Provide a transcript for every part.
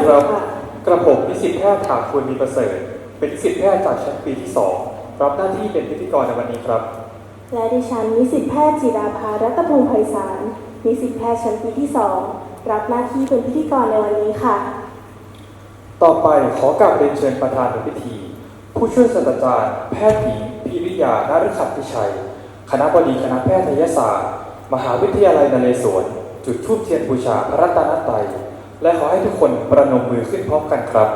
สวัสดีครับ กระผมนิสิตแพทย์ถาคุณมีประเสริฐ เป็นนิสิตแพทย์จากชั้นปีที่2รับหน้าที่เป็นพิธีกรในวันนี้ครับ และดิฉันนิสิตแพทย์จิราภารัตพงศ์ไพศาลนิสิตแพทย์ชั้นปีที่2รับหน้าที่เป็นพิธีกรในวันนี้ค่ะ ต่อไปขอกราบเรียนเชิญประธานในพิธี ผู้ช่วยศาสตราจารย์แพทย์หญิงพิริยานาฤขัตพิชัย คณะบดีคณะแพทยศาสตร์ มหาวิทยาลัยนเรศวรจุดทูบเทียนบูชาพระรัตนตรัย และขอให้ทุกคนประนมมือขึ้นพร้อมกันครับ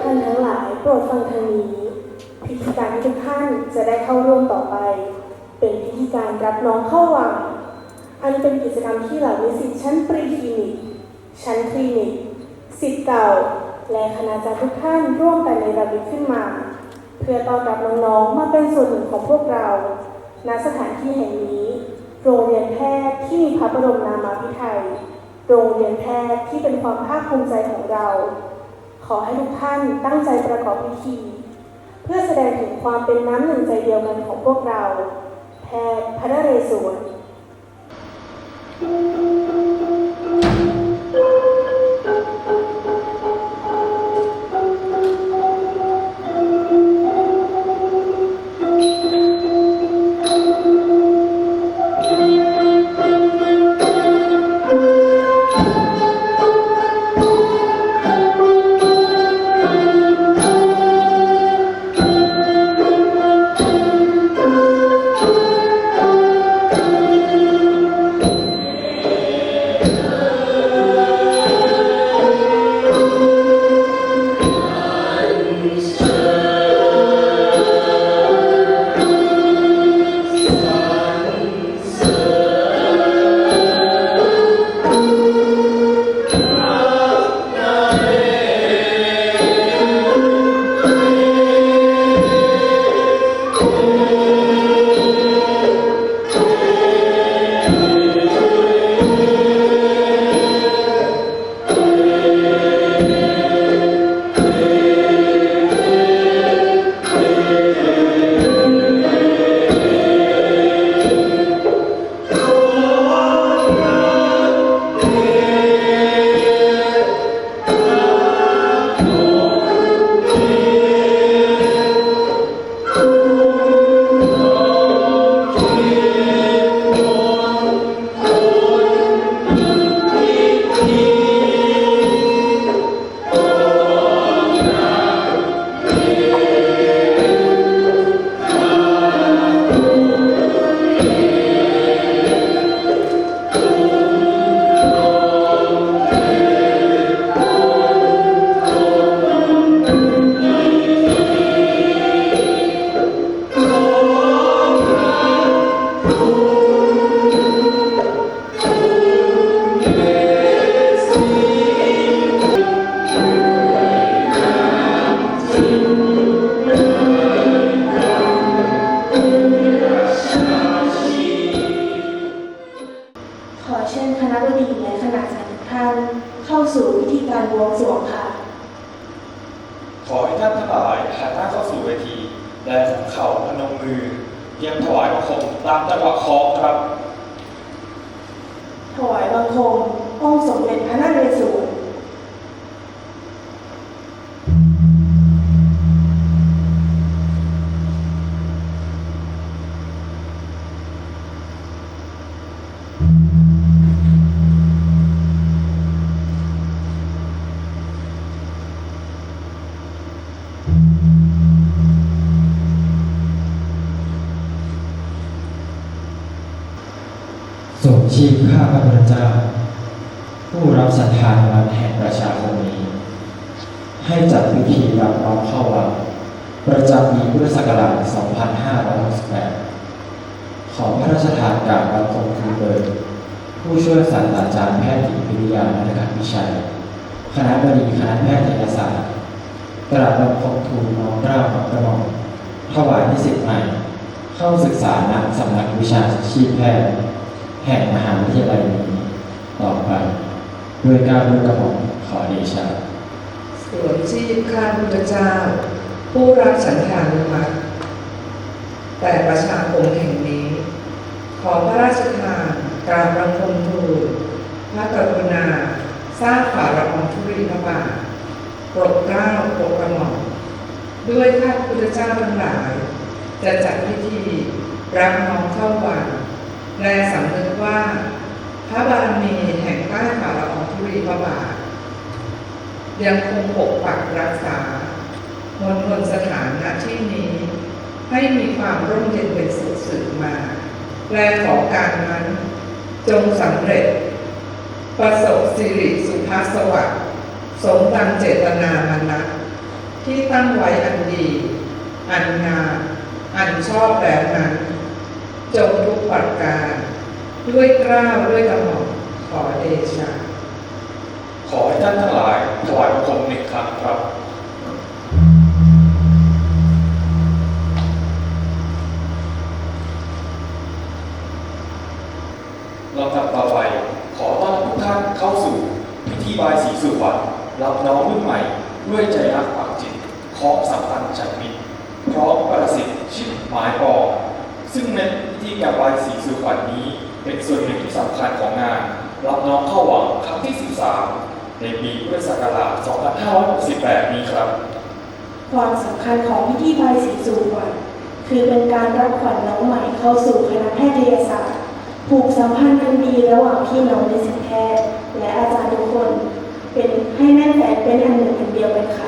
ท่านทั้งหลายโปรดฟังทางนี้ พิธีการที่ทุกท่านจะได้เข้าร่วมต่อไป เป็นพิธีการรับน้องเข้าวัง อันเป็นกิจกรรมที่เหล่านิสิตชั้นปรีคลินิก ชั้นคลินิกสิทธิ์เก่า และคณาจารย์ทุกท่านร่วมกันในระลึกขึ้นมา เพื่อต้อนรับน้องๆมาเป็นส่วนหนึ่งของพวกเรา ณสถานที่แห่งนี้ โรงเรียนแพทย์ที่มีพระบรมนามาภิไธยโรงเรียนแพทย์ที่เป็นความภาคภูมิใจของเรา ขอให้ทุกท่านตั้งใจประกอบพิธี เพื่อแสดงถึงความเป็นน้ำหนึ่งใจเดียวกันของพวกเรา แพทย์พระนเรศวร ส่งชีพข้าพระเจ้า ผู้รับสัทธานวันแห่งประชาคมนี้ ให้จัดพิธีรับน้องเข้าวังประจำปีพุทธศักราช 2568 ขอพระราชทานกราบบังคมทูลเบิกผู้ช่วยศาสตราจารย์แพทย์หญิงพิริยานันทการวิชัย คณะบดีคณะแพทยศาสตร์กราบบังคมทูลน้อมเกล้าน้อมกระหม่อมถวายนิสิตใหม่ เข้าศึกษาณสำนักวิชาชีพแพทย์ แห่งมหาวิทยาลัยนี้ต่อไป ด้วยเก้ารด้วยกระหม่อมขอเดชะสวนชีพข้าพุทธเจ้า ผู้รักฉันทานุมัติแต่ประชาคมแห่งนี้ ขอพระราชทานกราบบังคมทูลพระกรุณาสร้างฝาละอองธุรีพระบาทโปรดเกล้าโปรดกระหม่อมด้วยข้าพุทธเจ้าทั้งหลาย จะจัดพิธีรับน้องเข้าวัง และสำนึกว่า พระบารมีแห่งใต้ฝาละอองธุรีพระบาท ยังคงปกปักรักษามณฑลสถานณที่นี้ให้มีความร่มเย็นเป็นสุขสืบมา และขอการนั้น จงสำเร็จ ประสบสิริสุภาสวัสดิ์สมดังเจตนามานะที่ตั้งไว้อันดี อันงามอันชอบแล้วนั้น จงทุก ประการ ด้วยกล้าวด้วยกระหม่อมขอเดชะขอให้ท่านทั้งหลายถวายบังคมหนึ่งครั้งครับลำดับต่อไปขอต้อนทุกท่านเข้าสู่พิธีบายสีสู่ขวัญรับน้องรุ่นใหม่ ด้วยใจรักปักจิตคล้องสัมพันธ์จากมิตรพร้อมประสิทธิ์ชิดหมายปองซึ่งใน พิธีการบายสีสู่ขวัญนี้ เป็นส่วนหนึ่งที่สำคัญของงาน รับน้องเข้าหวังครั้งที่ 13 ในปีพุทธศักราช 2568 นี้ครับ ความสำคัญของพิธีบายสีสู่ขวัญคือเป็นการรับขวัญน้องใหม่เข้าสู่คณะแพทยศาสตร์ผูกสัมพันธ์กันดีระหว่างพี่น้องในสิทธิแพทย์และอาจารย์ทุกคน เป็นให้แน่นแฟนเป็นอันหนึ่งอันเดียวกันค่ะ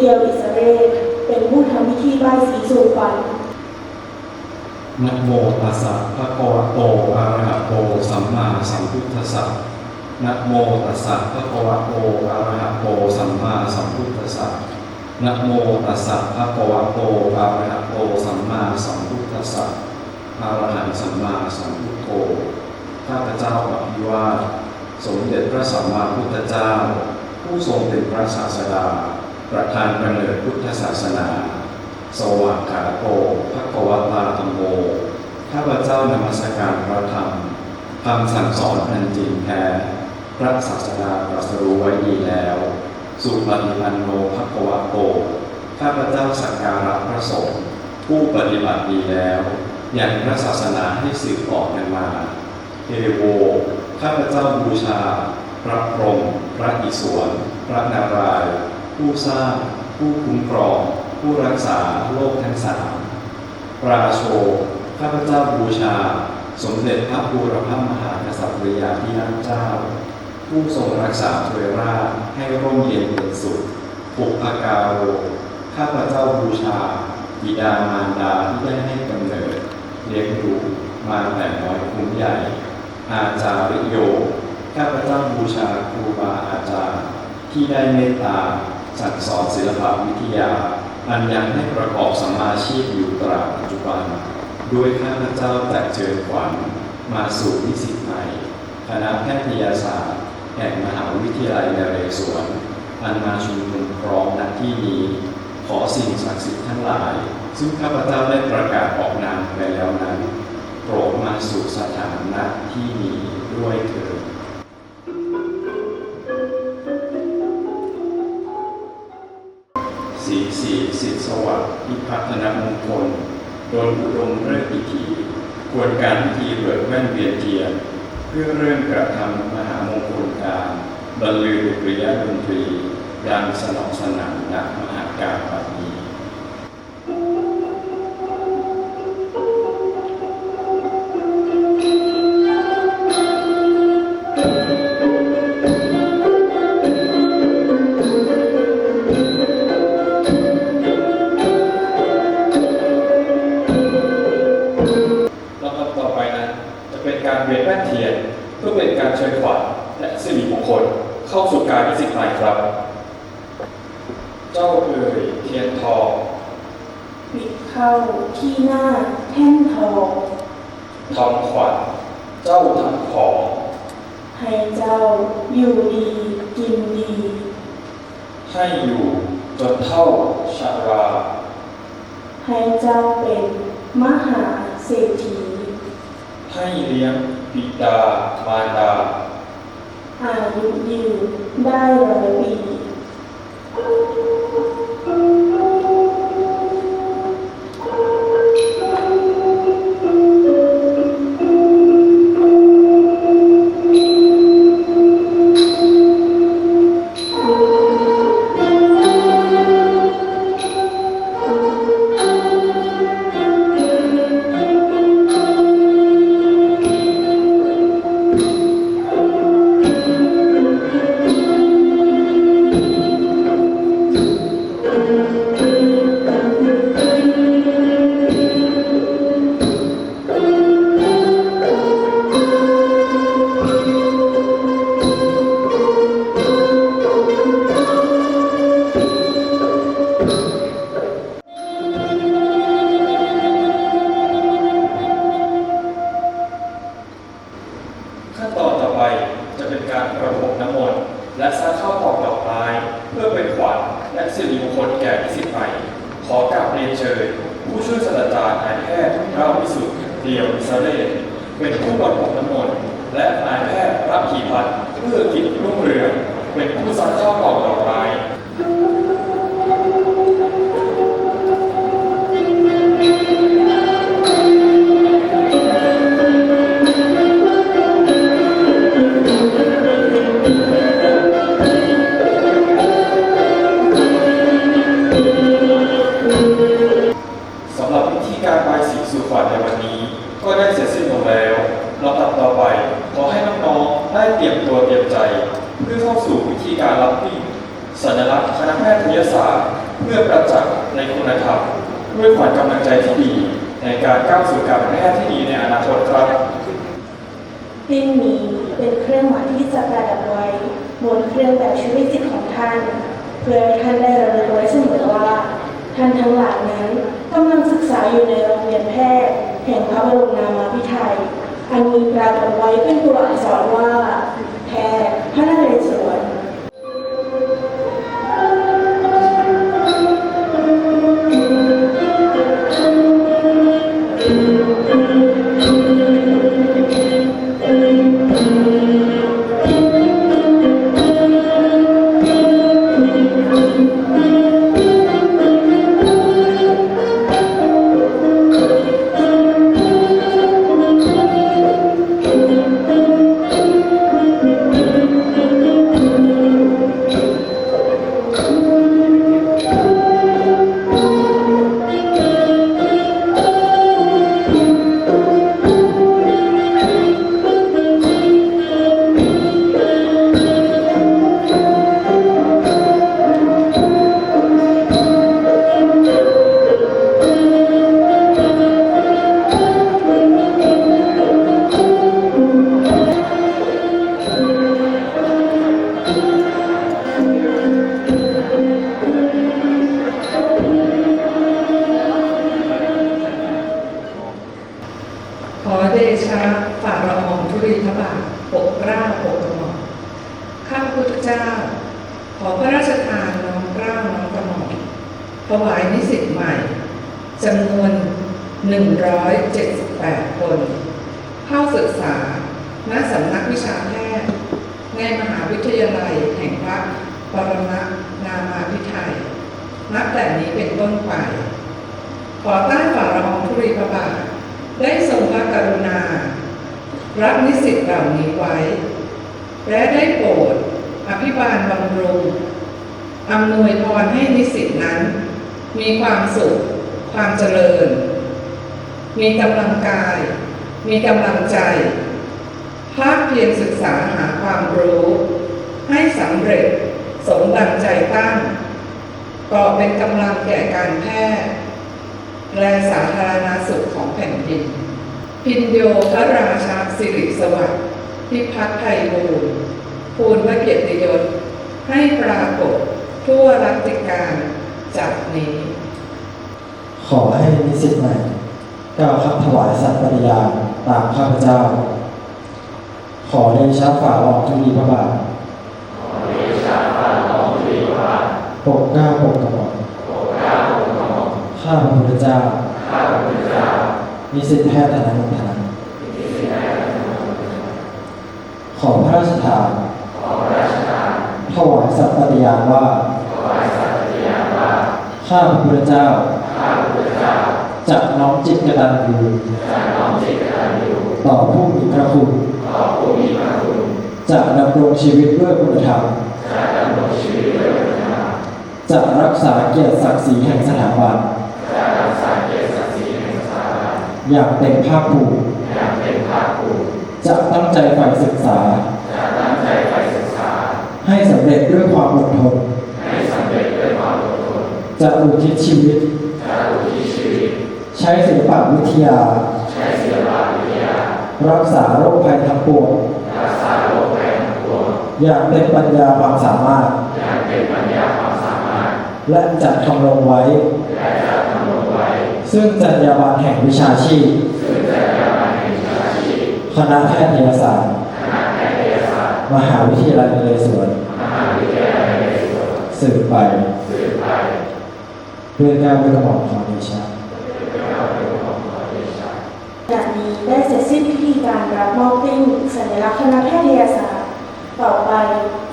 เดียวอิสเรศเป็นผู้ทำพิธีบายสีสู่ขวัญนะโมตัสสะภะคะวะโตอะระหะโตสัมมาสัมพุทธัสสะนะโมตัสสะภะคะวะโตอะระหะโตสัมมาสัมพุทธัสสะนะโมตัสสะภะคะวะโตอะระหะโตสัมมาสัมพุทธัสสะอะระหังสัมมาสัมพุทโธข้าพเจ้าอภิวาสมเด็จพระสัมมาพุทธเจ้า ผู้ทรงเป็นพระศาสดา ประธานกำเนิดพุทธศาสนา สวากขาโตภะควตาธัมโมข้าพเจ้านมัสการพระธรรมคำสั่งสอนอันจริงแท้ พระศาสดาตรัสรู้ไว้ดีแล้ว สุปฏิปันโนภะควโตข้าพเจ้าสักการะพระสงฆ์ผู้ปฏิบัติดีแล้วยังพระศาสนาให้สืบต่อกันมาเทโว ข้าพเจ้าบูชา พระพรหมพระอิศวร พระนารายณ์ ผู้สร้าง ผู้คุ้มครอง ผู้รักษาโลกทั้งสามปราโช ข้าพเจ้าบูชา สมเด็จพระบูรพมหากษัตริยาธิราชเจ้า ผู้ทรงรักษาถวยราชให้ร่มเย็นเป็นสุขปุกอากาโร ข้าพเจ้าบูชา บิดามารดาที่ได้ให้กำเนิดเลี้ยงดูมาแต่น้อยคุ้มใหญ่ อาจาริโย ข้าพเจ้าบูชาครูบาอาจารย์ที่ได้เมตตา สั่งสอนศิลปวิทยา อันยังให้ประกอบสัมมาชีพอยู่ตราบปัจจุบัน ด้วยข้าพเจ้าแต่เชิญขวัญมาสู่นิสิตใหม่คณะแพทยศาสตร์แห่งมหาวิทยาลัยนเรศวร อันมาชุมนุมพร้อมณที่นี้ ขอสิ่งศักดิ์สิทธิ์ทั้งหลาย ซึ่งข้าพเจ้าได้ประกาศออกนามไปแล้วนั้น โปรดมาสู่สถานะที่นี้ด้วยเถิด วัสดิ์พิพัฒนมงคลโดนอุดมเรื่องพิธีควรการพิธีเบิกแว่นเวียนเทียนเพื่อเริ่มกระทำมหามงคลการบรรลือปริยดนตรีดังสนองสนานณมหาการบัดนี้ เข้าที่หน้าแท่นทองทำขวัญเจ้าทำของให้เจ้าอยู่ดีกินดี ให้อยู่จนเท่าชารา ให้เจ้าเป็นมหาเศรษฐี ให้เลี้ยงบิดามารดา อายุยืนได้ร้อยปี เดียวสเลเป็นผู้ประพรมน้ำมนต์และนายแพทย์รับขีพันเพื่อกิจรุ่งเรืองเป็นผู้ซักข้าวของดอกไม้ ญลักษณ์คณะแพทยศาสตร์ เพื่อประจักษ์ในคุณธรรมด้วยขวัญกำลังใจที่ดี ในการก้าวสู่การแพทย์ที่ดีในอนาคตครับดิ้นนี้เป็นเครื่องหมายที่จะประดับไว้บนเครื่องแบบชีวิตจิตของท่าน เพื่อให้ท่านได้ระลึกไว้เสมอว่า ท่านทั้งหลายนั้นกำลังศึกษาอยู่ในโรงเรียนแพทย์ แห่งพระบรมนามาภิไธยอันมีปรากฏไว้เป็นตัวอักษรว่า แพทย์พระนเรศวร วายนิสิตใหม่จำนวน 178 คน เข้าศึกษาณสำนักวิชาแพทย์ในมหาวิทยาลัยแห่งพระปรมนามาพิไทย นับแต่นี้เป็นต้นไป ขอใต้ฝ่าละอองธุรีพระบาทได้ทรงพระกรุณา รับนิสิตเหล่านี้ไว้ และได้โปรดอภิบาลบำรุงอำนวยพรให้นิสิตนั้น มีความสุข ความเจริญ มีกำลังกาย มีกำลังใจภาคเพียรศึกษาหาความรู้ ให้สำเร็จสมดังใจตั้งก่อเป็นกำลังแก่การแพทย์และสาธารณสุขของแผ่นดิน พินโยพระราชาสิริสวัสดิ์พิพัฒน์ไทยบูรณ์ภูลพระเกียรติยศให้ปรากฏทั่วรัติการ จากนี้ ขอให้นิสิตใหม่กล่าวคำถวายสัตย์ปฏิญาณตามข้าพเจ้า ขอเดชะฝ่าละอองธุลีพระบาทปกเกล้าปกกระหม่อมข้าพระพุทธเจ้า นิสิตแพทย์ธนนทนันขอพระราชทานถวายสัตย์ปฏิญาณว่า ข้าพระพุทธเจ้า จะน้อมจิตกตัญญูต่อผู้มีพระคุณ จะดำรงชีวิตด้วยคุณธรรม จะรักษาเกียรติศักดิ์ศรีแห่งสถาบัน อย่างเต็มภาคภูมิ จะตั้งใจใฝ่ศึกษา ให้สำเร็จด้วยความอดทน จะอุทิศชีวิต ใช้ศิลปะวิทยา รักษาโรคภัยทั้งปวงอย่างเต็มปัญญาความสามารถ และจะทำลงไว้ ซึ่งจรรยาบรรณแห่งวิชาชีพ คณะแพทยศาสตร์ มหาวิทยาลัยนเรศวรสืบไป ด้วยการกระหม่อมขอเดชะขณะนี้ได้เสร็จสิ้นพิธีการรับมอบติ้งสัญลักษณ์คณะแพทยศาสตร์ ต่อไป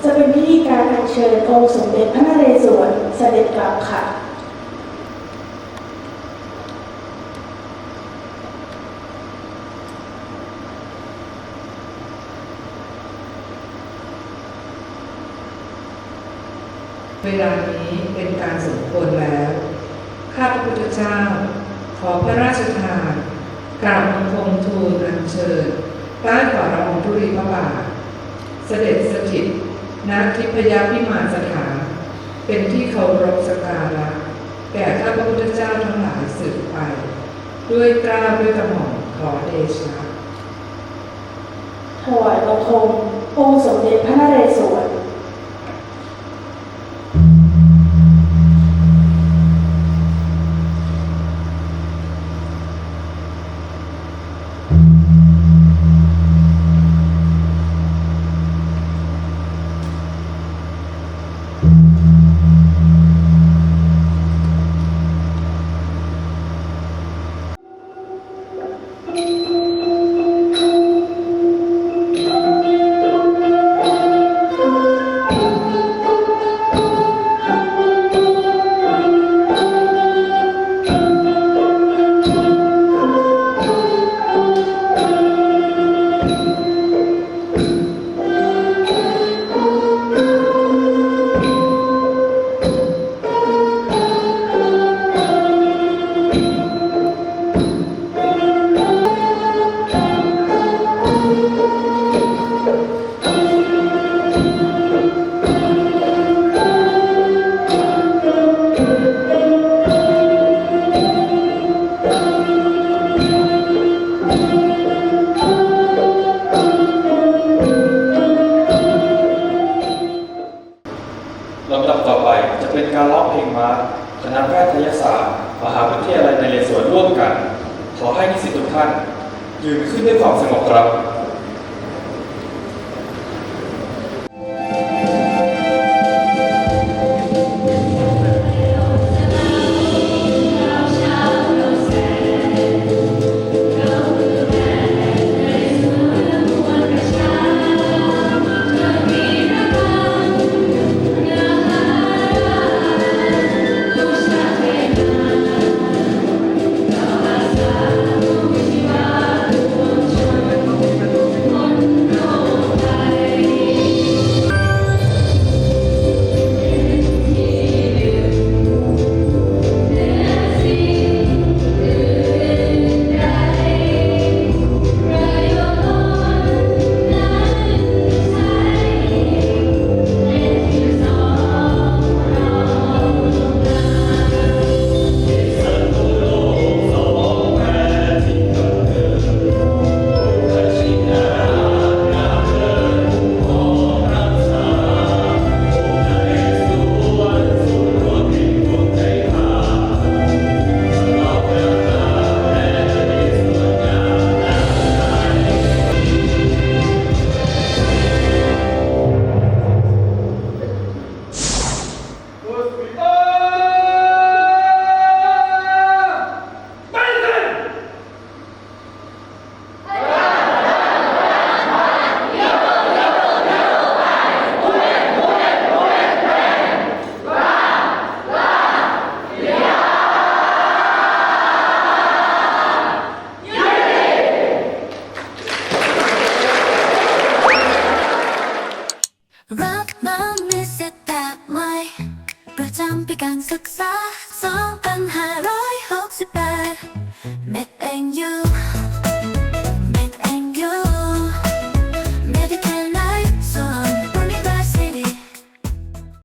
จะเป็นพิธีการอัญเชิญองค์สมเด็จพระนเรศวรเสด็จกลับค่ะเวลานี้เป็นการสมควรแล้วข้าพระพุทธ เจ้า ขอพระราชทานกราบบังคมทูลอัญเชิญใต้ฝ่าละองธุลีพระบาท เสด็จสถิตณทิพยพิมานสถานเป็นที่เคารพสักการะแก่ข้าพระพุทธเจ้าทั้งหลายสืบไป ด้วยกล้าด้วยกระหม่อมขอเดชะถวายบังคมองค์สมเด็จพระนเร ร่วมกัน ขอให้นิสิตทุกท่านยืนขึ้นด้วยความสงบครับ